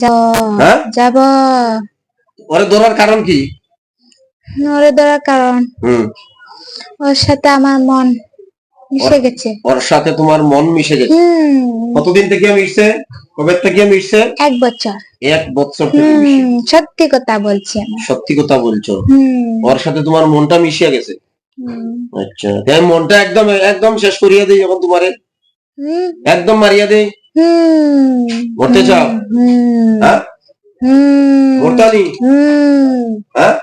যাব হ্যাঁ? ওরে ধরার কারণ কি? ওরে ধরার কারণ। ওর সাথে আমার মন মিশে গেছে। ওর সাথে তোমার মন মিশে গেছে? কতদিন থেকে মিশছে? কবে থেকে মিশছে? এক বছর। এক বছর থেকে মিশে সত্যি কথা বলছি সত্যি কথা বলছো? ওর সাথে তোমার মনটা মিশিয়ে গেছে? আচ্ছা। তাই মনটা একদম একদম শেষ করিয়া দেই যখন তোমারে। একদম মারিয়া দেই। মরতে চাও হ্যাঁ? মরতালি হ্যাঁ?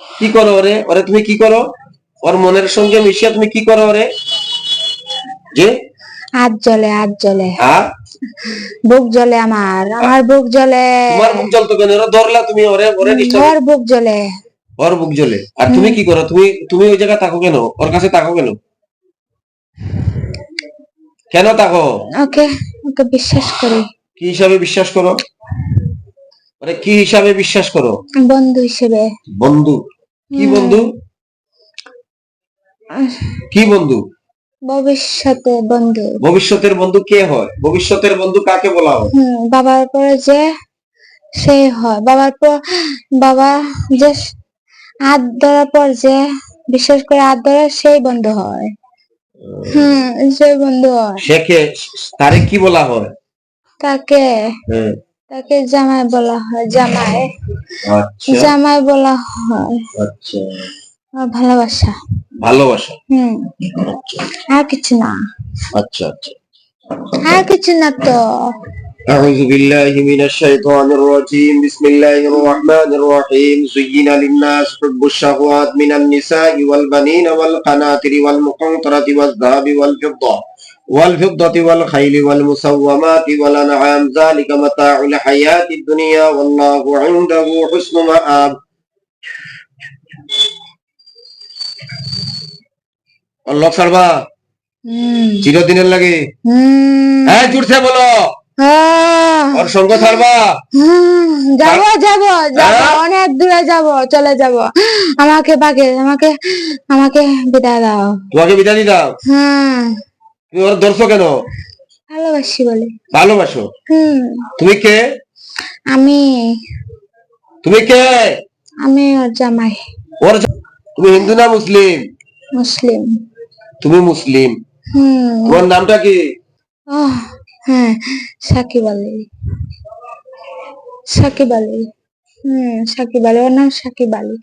কি করো ওরে? ওরে তুমি কি করো? ওর মনের সঙ্গে মিশিয়া তুমি কি করো ওরে? যে হাত জ্বলে হাত জ্বলে। হ্যাঁ? বুক জ্বলে আমার আমার বুক জ্বলে। তোমার বুক জ্বলতো কেন? ওরা ধরলা তুমি ওরে ওরে ওর বুক জ্বলে। ওর বুক জ্বলে। আর তুমি কি করো? তুমি তুমি ওই জায়গায় থাকো কেন? ওর কাছে থাকো কেন? কেন থাকো ওকে ওকে বিশ্বাস করি। কি হিসাবে বিশ্বাস করো? মানে কি হিসাবে বিশ্বাস করো? বন্ধু হিসেবে। বন্ধু? কি। বন্ধু? কি বন্ধু? ভবিষ্যতে বন্ধু। ভবিষ্যতের বন্ধু কে হয়? ভবিষ্যতের বন্ধু কাকে বলা হয়? বাবার পরে যে সে হয়। বাবার পর বাবা যে হাত ধরার পর যে বিশেষ করে হাত ধরে সেই বন্ধু হয়। হুম সেই বন্ধু হয়। সে কে? তারে কি বলা হয়? তাকে হ্যাঁ, তাকে জামাই বলা হয় জামাই। আচ্ছা। জামাই বলা হয়। আচ্ছা। ভালোবাসা। ভালোবাসা? হম। আর কিছু না। আচ্ছা আচ্ছা। আর কিছু না তো। أعوذ بالله من الشيطان الرجيم بسم الله الرحمن الرحيم زين للناس حب الشهوات من النساء والبنين والقناطر والمقنطرة والذهب والفضة والفضة والخيل والمسومات والأنعام ذلك متاع الحياة الدنيا والله عنده حسن مآب الله সর্বা হুম চিরদিনের লাগে হুম হ্যাঁ জুড়ছে বলো আহ, ওর সঙ্গ ছাড়বা? যাব যাব যাব। হ্যাঁ? অনেক দূরে যাব চলে যাব। আমাকে বাগে আমাকে আমাকে বিদায় দাও। তোমাকে বিদায় দিয়ে দাও হুম। তুমি ওর ধরছো কেন? ভালোবাসি বলে। ভালোবাসো? হুম। তুমি কে? আমি তুমি কে? আমি ওর জামাই। ওর তুমি হিন্দু না মুসলিম? মুসলিম। তুমি মুসলিম। হুম। তোমার নামটা কি? হ্যাঁ সাকিব আলী। সাকিব আলী। হুম সাকিব আলী। ওর নাম Shakib Ali.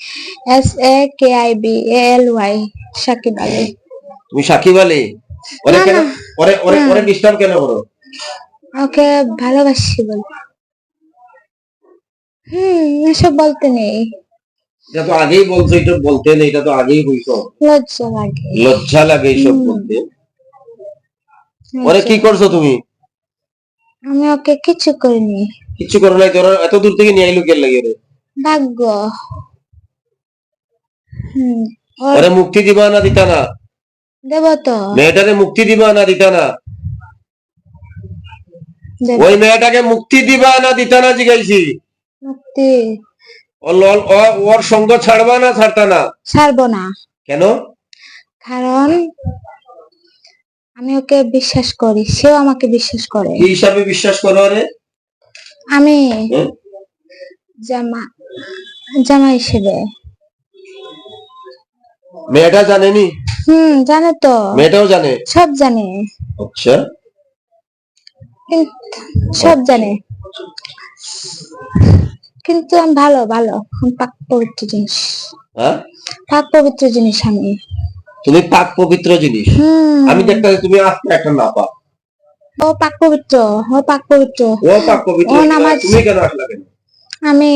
S A K I B L Y Shakib Ali. তুমি সাকিব আলী? ওরে কেন? ওরে ওরে ওরে ডিস্টার্ব কেন করো? ওকে ভালোবাসি বলে। হুম এসব বলতে নেই। এটা তো আগেই বলছো এটা বলতে নেই এটা তো আগেই হইতো লজ্জা লাগে। লজ্জা লাগে এইসব বলতে। ওরে কি করছ তুমি? আমি ওকে কিছু করিনি। কিছু করো নাই তোর এত দূর থেকে নিয়ে আইলো কে লাগে রে ভাগ্য। হুম ওর ওরে মুক্তি দিবা না দিতা না? দেব তো। মেয়েটারে মুক্তি দিবা না দিতা না? দেব। ওই মেয়েটাকে মুক্তি দিবা না দিতা না জিগাইছি মুক্তি। ও লল- ও- ওর সঙ্গ ছাড়বা না ছাড়তা না? ছাড়বো না। কেন? কারণ আমি ওকে বিশ্বাস করি সেও আমাকে বিশ্বাস করে। কি হিসাবে বিশ্বাস করো রে আমি? জামা জামা হিসেবে। মেয়েটা জানেনি? হুম জানে তো। মেয়েটাও জানে? সব জানে। আচ্ছা। কিন্তু সব জানে। কিন্তু আমি ভালো ভালো আমি পাক পবিত্র জিনিস। হ্যাঁ? পাক পবিত্র জিনিস আমি। তুমি পাক পবিত্র জিনিস। আমি দেখতে তুমি আস্তে একটা না পাক ও পাক পবিত্র ও পাক পবিত্র। ও পাক পবিত্র ও নামাজ- তুমি কেন আসলা কেন? আমি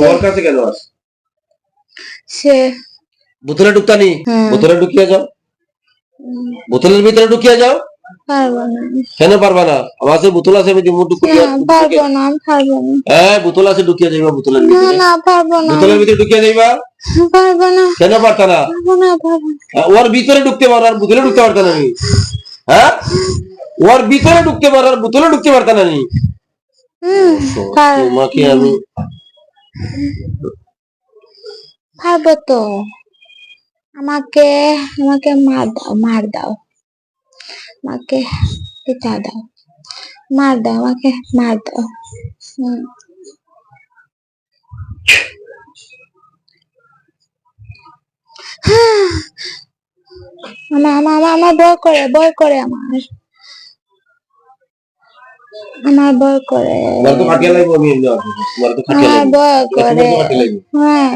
ওর কাছে কেন আস সে বোতলে ঢুকতানি? বোতলে ঢুকিয়ে যাও। বোতলের ভিতরে ঢুকিয়ে যাও। কেন পারবা না? আমার কাছে বোতল আছে আমি ঢুকিয়ে পারব না পারব না। হ্যাঁ বোতল আছে ঢুকিয়ে যাইবা বোতলের না ভিতরে। না পারব না। বোতলের ভিতরে ঢুকিয়ে যাইবা। পারব না। কেন পারতা না? হ্যাঁ, ওর ভিতরে ঢুকতে পারো আর বোতলে ঢুকতে পারতা না হ্যাঁ? ওর ভিতরে ঢুকতে পারো আর বোতলে ঢুকতে পারতা না হুম, তোমাকে আমি পারব তো। আমাকে আমাকে মার দাও মার দাও। আমাকে পিতা দাও। মার দাও আমাকে মার দাও। হুম। আমার আমার আমার বয় করে বয় করে আমার। আমার বয় করে। আমার বয় করে। হ্যাঁ।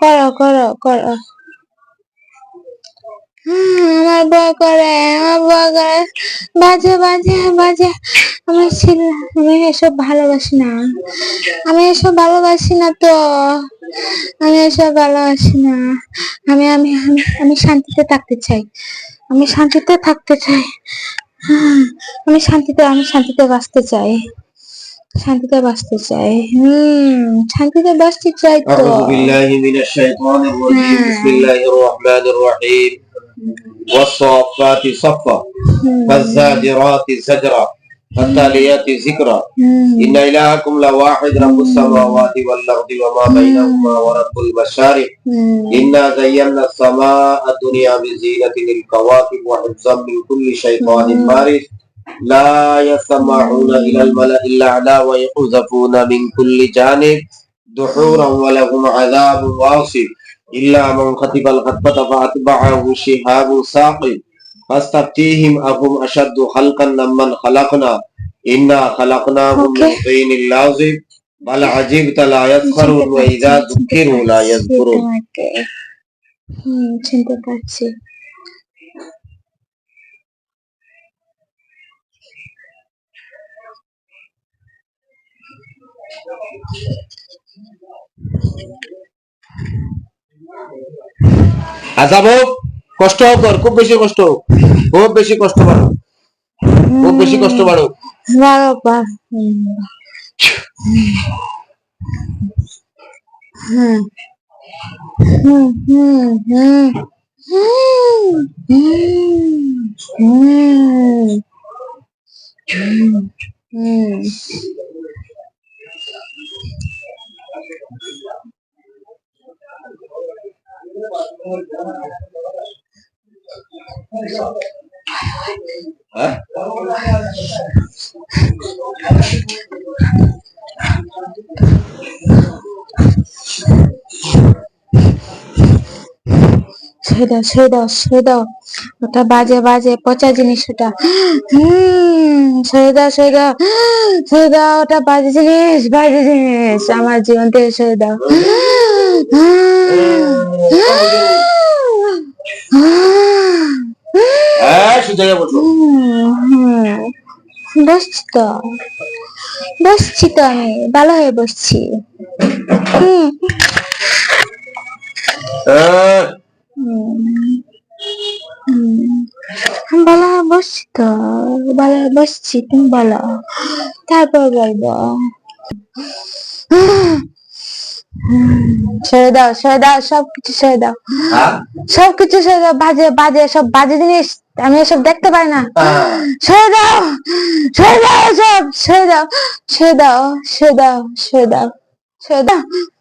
করো করো করো। আমার ভয় করে আমার ভয় করে বাজে বাজে বাজে আমি আমি এসব ভালোবাসি না আমি এসব ভালোবাসি না তো আমি এসব ভালোবাসি না আমি আমি আমি শান্তিতে থাকতে চাই আমি শান্তিতে থাকতে চাই আমি শান্তিতে আমি শান্তিতে বাঁচতে চাই শান্তিতে বাঁচতে চাই হম শান্তিতে বাঁচতে চাই তো বিল্লাহি মিনাশ শাইতানির রাজিম বিসমিল্লাহির রহমানির রহিম والصافات صفا فالزاجرات زجرا فالتاليات ذكرا. إن إلهكم لواحد رب السماوات والأرض وما بينهما ورب المشارق. إنا زينا السماء الدنيا بزينة للكواكب وحفظا من كل شيطان مارد لا يسمعون إلى الملأ الأعلى ويقذفون من كل جانب دحورا ولهم عذاب واصب. إلا من خطف الخطبة فأتبعه شهاب ثاقب فاستفتيهم أهم أشد خلقا ممن خلقنا إنا خلقناهم من Okay. طين لازب بل عجبت لا يسخرون وإذا ذكروا لا يذكرون তোমাকে হুম চিনতে পারছি আজাব হোক কষ্ট হোক ওর, খুব বেশি কষ্ট হোক। খুব বেশি কষ্ট বাড়ো খুব বেশি কষ্ট বাড়ো বারবার হুম হুম হুম। হুম হুম হুম। দাও ছেড়ে দাও ছেড়ে দাও। ওটা বাজে বাজে পচা জিনিস ওটা। হুম ছেড়ে দাও ছেড়ে দাও। ছেড়ে দাও ওটা বাজে জিনিস বাজে জিনিস। আমার জীবন থেকে ছেড়ে দাও। হ্যাঁ হয়ে বসছি তো। বসছি তো আমি ভালো হয়ে বসছি। হুম। বলা বসছি তো। বলা বসছি তুমি বলো। তারপর বলব। সরে দাও সরে দাও সবকিছু সরে দাও। হ্যাঁ? সবকিছু সরে দাও বাজে বাজে সব বাজে জিনিস আমি এসব দেখতে পাই না। হ্যাঁ। সরে দাও সরে দাও সব ছেড়ে দাও সরে দাও সরে দাও সরে দাও সরে দাও।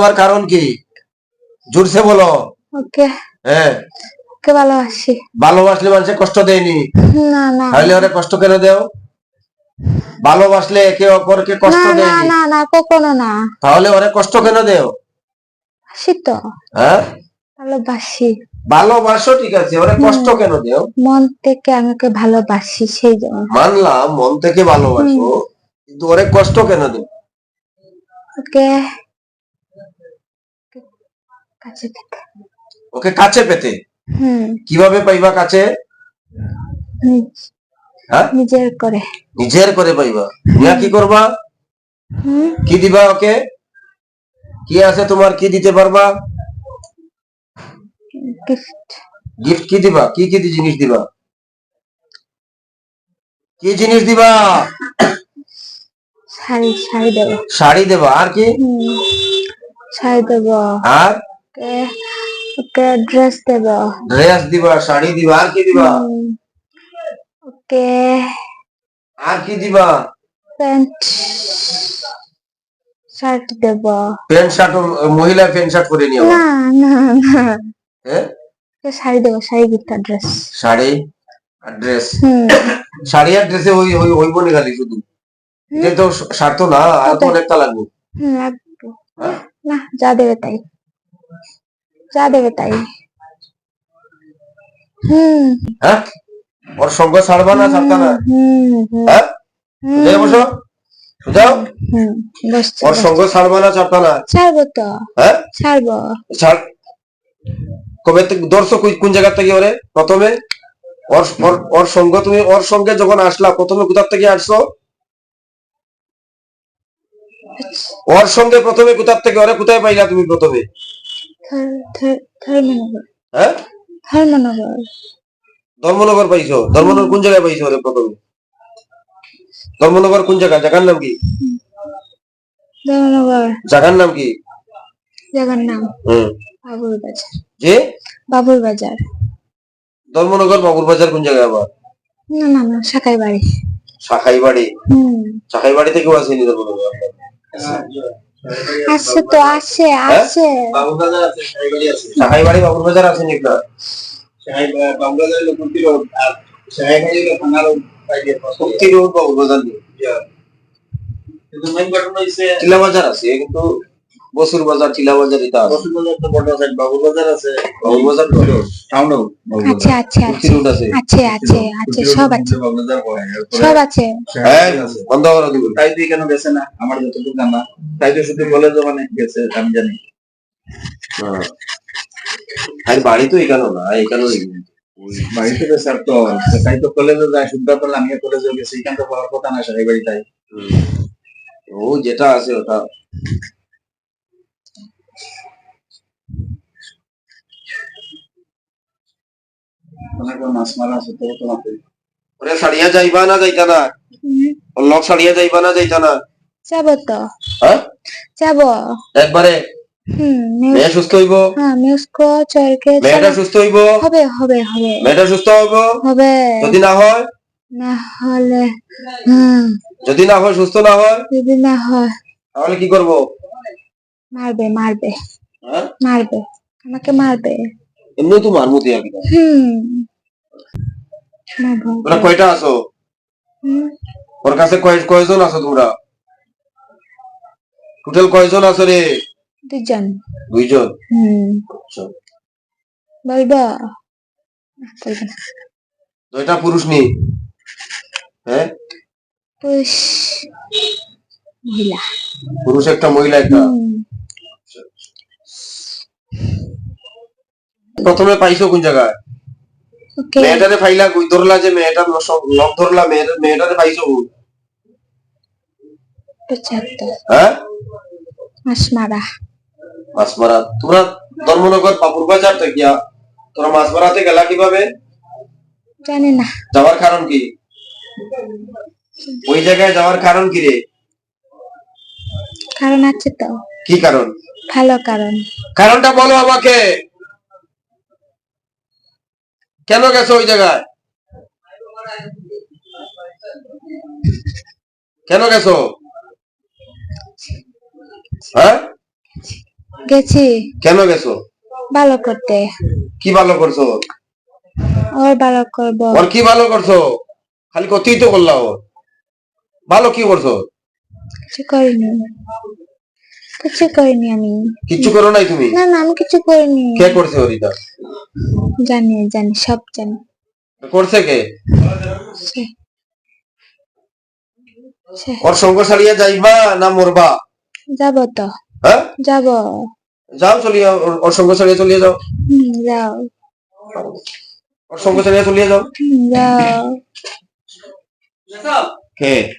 দেওয়ার কারণ কি? জোরসে বলো। ওকে। হ্যাঁ ওকে ভালোবাসি। ভালোবাসলে মানুষে কষ্ট দেয়নি। না না তাহলে ওরে কষ্ট কেন দেও? ভালোবাসলে একে অপরকে কষ্ট না না না না কখনো না। তাহলে ওরে কষ্ট কেন দেও? বাসি তো। হ্যাঁ? ভালোবাসি। ভালোবাসো ঠিক আছে। ওরে কষ্ট কেন দেও? মন থেকে আমি ওকে ভালোবাসি সেই জন্য। মানলাম মন থেকে ভালোবাসো। কিন্তু ওরে কষ্ট কেন দেও? ওকে। কাছে ওকে কাছে পেতে? হুম। কীভাবে পাইবা কাছে? হ্যাঁ? নিজের করে। নিজের করে পাইবা। মিয়া কি করবা? কি দিবা ওকে? কি আছে তোমার? কি দিতে পারবা? গিফট। গিফট কি দিবা? কি কি জিনিস দিবা? কি জিনিস দিবা? শাড়ি শাড়ি দেবো। শাড়ি দেবা। আর কি? শাড়ি দেবো। আর? ওকে ড্রেস দেবো। ড্রেস দিবা শাড়ি দিবা আর কি দিবা? ওকে। আর কি দিবা? প্যান্ট শার্ট দেবো। প্যান্ট শার্ট মহিলা প্যান্ট শার্ট করে নিও না না না। হ্যাঁ শাড়ি দেবো শাড়ি গিফট ড্রেস শাড়ি আর ড্রেস শাড়ি আর ড্রেসে ওই ওই ওই বনে খালি শুধু? এটা তো শার্ট তো না আর তো অনেকটা লাগবে। হুম রাখব না যা দেবে তাই। যা দেবে তাই। হুম। হ্যাঁ? ওর সঙ্গ ছাড়বা না ছাড়তা না? হ্যাঁ? বসো ওর সঙ্গ ছাড়বা না ছাড়তা না? ছাড়বো তো। হ্যাঁ? ছাড়বো। ছাড়। কবে ধরছো কোন জায়গা থেকে ওরে? প্রথমে? ওর ওর- ওর সঙ্গ তুমি ওর সঙ্গে যখন আসলা প্রথমে কোথার থেকে আসছো? ওর সঙ্গে প্রথমে কোথার থেকে ওরে কোথায় পাইলা তুমি প্রথমে? ধর্মনগর হ্যাঁ ধর্মনগর ধর্মনগর পাইছো? ধর্মনগর কোন জায়গায় পাইছো প্রথমে? ধর্মনগর কোন জায়গা? জায়গার নাম কি? ধর্মনগর। জায়গার নাম কি? জায়গার নাম হুম। বাবুর বাজার। যে? বাবুর বাজার। ধর্মনগর বাবুর বাজার কোন জায়গায় আবার? না না না শাখাই বাড়ি শাখাই বাড়ি হুম। শাখাই বাড়ি থেকেও আসেনি ধর্মনগর? আছে তো আছে আছে বাবুবাজার আছে সাইবাড়ি আছে। শাখাই বাড়ি বাবুর বাজার আসেনি না। সাই বাবুবাজার কুর্তি রোড আর সাহাইবাড়ি হলো থানা রোড বাবুর বাজার কিন্তু মেইন ঘটনা হইছে টিলা বাজার আছে কিন্তু বসুর বাজার টিলা বাজার এটা আছে বসুবাজার তো বড় সাইড বাবুবাজার আছে। বাবুর বাজার তো টাউনও আছে। আছে শক্তি আছে রোড। আছে আছে। আছে। আছে সব আছে হয় সব আছে। হ্যাঁ আছে বন্ধ করো তুমি তাই তুই কেন গেছে না। আমার যতটুকু জানা তাই তো শুধু বলে তো মানে গেছে আমি জানি। হ্যাঁ। আর বাড়ি তো এখানে না এখানে বাড়িতে তো স্যার তো তাই তো কলেজে যায় শুদ্ধ করলে আমি কলেজে গেছি। এখান তো পড়ার কথা না সাই বাড়ি তাই। ও যেটা আছে ওটা কোনো কোনো মাছ মারা আছে তো তোমাকে ওরে সারিয়া যাইবা না যাইতা না? ওর লক সারিয়া যাইবা না যাইতা না? যাব তো। হ্যাঁ? যাব। একবারে? মেয়ে সুস্থ হইব? হ্যাঁ মিউজকো চরকে মেয়েটা সুস্থ হইব? হবে হবে হবে। মেয়েটা সুস্থ হইব? হবে। যদি না হয়? না হলে যদি না হয় সুস্থ না হয়? যদি না হয়। তাহলে কি করব? মারবে মারবে। হ্যাঁ? মারবে। আমাকে মারবে। এমনি তো মারমুতি আর কি হুম মারবো। তোমরা কয়টা আছো? ওর কাছে কয় কয়জন আছো তোমরা? টোটাল কয়জন আছো রে? দুজন দুইজন? হুম। আচ্ছা। দুইটা পুরুষ নি? হ্যাঁ? পুরুষ মহিলা। পুরুষ একটা মহিলা একটা? প্রথমে পাইছো কোন জায়গায়? মেয়েটারে ফাইলা কই ধরলা যে মেয়েটার লক ধরলা মেয়েটারে পাইছো? পঁচাত্তর। হ্যাঁ? মাস মারা মাছ তোমরা ধর্মনগর পাপুর বাজার থেকে তোরা মাছ মারাতে গেলা কীভাবে? জানি না। যাওয়ার কারণ কি? ওই জায়গায় যাওয়ার কারণ কি রে? কারণ আছে তো। কি কারণ? ভালো কারণ। কারণটা বলো আমাকে। কেন গেছো ওই জায়গায়? কেন গেছো? হ্যাঁ? গেছি। কেন গেছো? ভালো করতে। কি ভালো করছ? ওর ভালো করব। ওর কি ভালো করছ? খালি কতই তো করলা ওর ভালো কি করছ? কিছু করিনি। কিছু করিনি আমি। কিছু করো নাই তুমি? না না আমি কিছু করিনি। কে করছে ওরিটা জানি জানি সব জানি। করছে কে? ওর সঙ্গ ছাড়িয়ে যাইবা না মরবা? যাব তো। হ্যাঁ? যাব। যাও চলিয়ে ওর- সঙ্গ ছাড়িয়ে চলিয়ে যাও। যাও। ওর সঙ্গ ছাড়িয়ে চলিয়ে যাও। যাও। কে?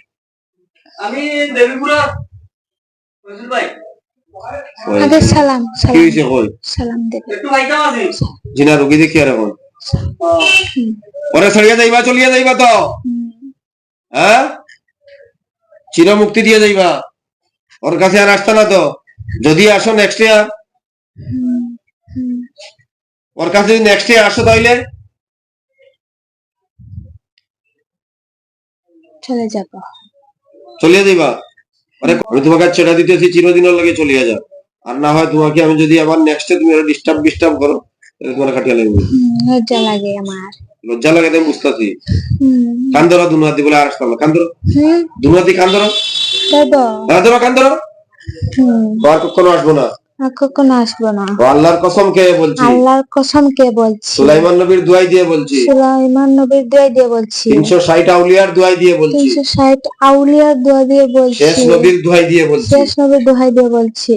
আমি দেবীপুরা রসুল ভাই। আগে সালাম সালাম হয়েছে কই? সালাম দেবে একটু ভাইতাম আছি জিনা রুগী দেখি আর এখন ওরে সরিয়ে যাইবা চলিয়ে যাইবা তো? হুম, হ্যাঁ? চির মুক্তি দিয়ে যাইবা। ওর কাছে আর আসতো না তো? যদি আসো নেক্সট ইয়ার। ওর কাছে যদি নেক্সট ইয়ার আসো তাইলে? চলে যাব। চলিয়ে যাইবা? আরে আমি তোমাকে ছেড়ে দিতেছি চিরদিনের লাগে চলিয়া যাও আর না হয় তোমাকে আমি যদি আবার নেক্সটে তুমি ডিস্টার্ব ডিস্টার্ব করো তাহলে তোমার খাটিয়া লাগবে। লজ্জা লাগে আমার। লজ্জা লাগে তাই বুঝতেছি। কান্দরা দুনাতি বলে আর আসতাম না। কান্দর। দুনাতি কান্দরো? দেবো কান্দরো? আর কখনো আসব না। কখনো আসব না। আল্লাহর কসম কে বলছি। আল্লাহর কসম কে বলছি। সুলাইমান নবীর দুয়াই দিয়ে বলছি। সুলাইমান নবীর দুয়াই দিয়ে বলছি। তিনশো ষাট আউলিয়ার দুয়াই দিয়ে বলছি। তিনশো ষাট আউলিয়ার দোয়া দিয়ে বলছি। শেষ নবীর দুয়াই দিয়ে বলছি। শেষ নবীর দোহাই দিয়ে বলছি।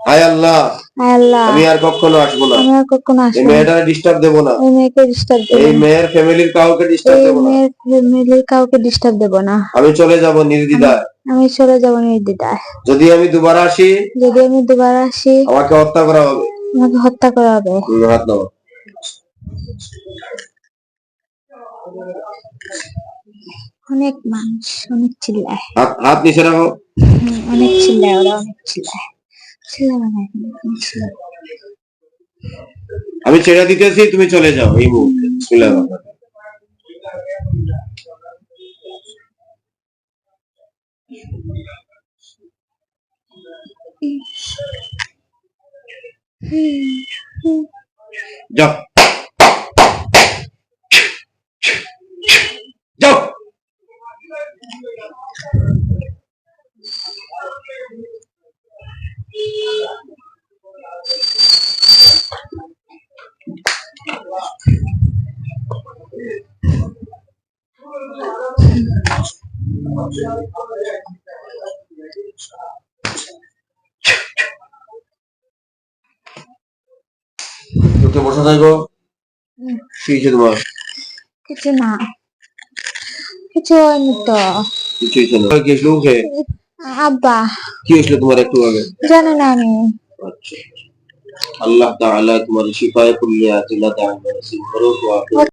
হায় আল্লাহ। আমি আর কখনো আসব না। আমি আর কখনো আসব মেয়েটারে ডিস্টার্ব দেবো না। এই মেয়েকে ডিস্টার্ব দেবো এই মেয়ের ফ্যামিলির কাউকে ডিস্টার্ব এই দেবো না। মেয়ের ফ্যামিলির কাউকে ডিস্টার্ব দেবো না। আমি চলে যাব নির্দিদায় আমি চলে যাব নির্দিদায় যদি আমি দুবার আসি যদি আমি দুবার আসি আমাকে হত্যা করা হবে। আমাকে হত্যা করা হবে। হাত নাও। অনেক মানুষ অনেক চিল্লায়। হাত নিচে রাখো। অনেক চিল্লায় ওরা অনেক চিল্লায়। আমি ছেড়ে দিতেছি তুমি চলে যাও এই মুহূর্তে। রহমানির যাও। যাও। তোকে বসে থাকো। কি হয়েছে তোমার? কিছু না। কিছু হয়নি তো। কিছু হয়েছে না। মুখে? আব্বা। কি হয়েছিল তোমার একটু আগে? জানি না আমি। আচ্ছা আল্লাহ তাআলা তোমার শিফায়ে কুল্লিয়াত দান তাআলা